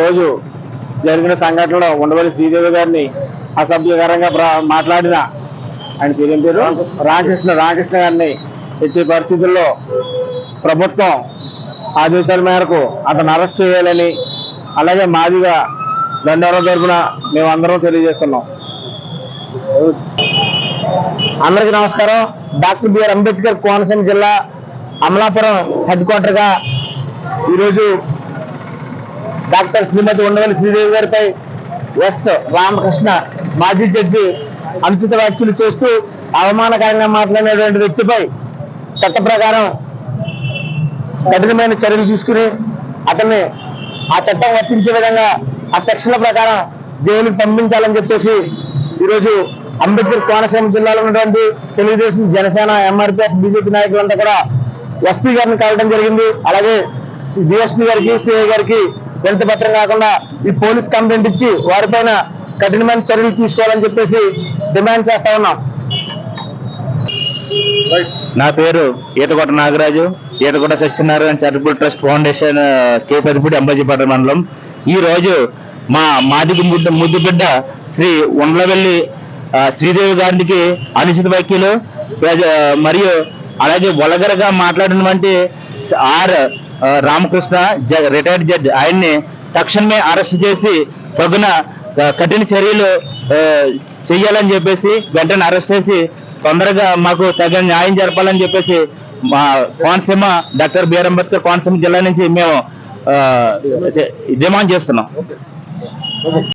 రోజు జరిగిన సంఘటనలో ఉండవల్లి శ్రీదేవి గారిని అసభ్యకరంగా మాట్లాడిన ఆయన పేరు పేరు? రామకృష్ణ రామకృష్ణ గారిని ఎట్టి పరిస్థితుల్లో ప్రభుత్వం ఆదేశాల మేరకు అతను అరెస్ట్ చేయాలని అలాగే మాదిగా దండవరం తరఫున మేమందరం తెలియజేస్తున్నాం. అందరికీ నమస్కారం. డాక్టర్ బిఆర్ అంబేద్కర్ కోనసీమ జిల్లా అమలాపురం హెడ్ క్వార్టర్గా ఈరోజు డాక్టర్ శ్రీమతి ఉండవల్లి శ్రీదేవి గారిపై ఎస్ రామకృష్ణ మాజీ జడ్జి అనుచిత వ్యాఖ్యలు చేస్తూ అవమానకరంగా మాట్లాడినటువంటి వ్యక్తిపై చట్ట ప్రకారం కఠినమైన చర్యలు తీసుకుని అతన్ని ఆ చట్టం వర్తించే విధంగా ఆ సెక్షన్ల ప్రకారం జైలుకి పంపించాలని చెప్పేసి ఈరోజు అంబేద్కర్ కోనసీమ జిల్లాలో ఉన్నటువంటి తెలుగుదేశం జనసేన ఎంఆర్పిఎస్ బీజేపీ నాయకులంతా కూడా ఎస్పీ గారిని కలవడం జరిగింది. అలాగే డిఎస్పీ గారికి సిఐ గారికి వినతి పత్రం కాకుండా ఈ పోలీస్ కంప్లైంట్ ఇచ్చి వారిపైన కఠినమైన చర్యలు తీసుకోవాలని చెప్పేసి డిమాండ్ చేస్తా ఉన్నాం. నా పేరు Eethakota Nagaraju Eethakota Satyanarayana charitable trust foundation ఆ, కే పెద్దపూడి అంబాజీపేట మండలం. ఈ రోజు మా మాది ముద్దు ముద్దుబిడ్డ శ్రీ ఉండలవెల్లి శ్రీదేవి గారికి అనుచిత వ్యాఖ్యలు ప్రజ- మరియు అలాగే వలగరగా మాట్లాడినటువంటి ఆర్ రామకృష్ణ రిటైర్డ్ జడ్జ్ ఆయన్ని తక్షణమే అరెస్ట్ చేసి తగిన కఠిన చర్యలు చెయ్యాలని చెప్పేసి వెంటనే అరెస్ట్ చేసి తొందరగా మాకు తగిన న్యాయం జరపాలని చెప్పేసి మా Konaseema doctor B R Ambedkar Konaseema జిల్లా నుంచి మేము డిమాండ్ చేస్తున్నాం.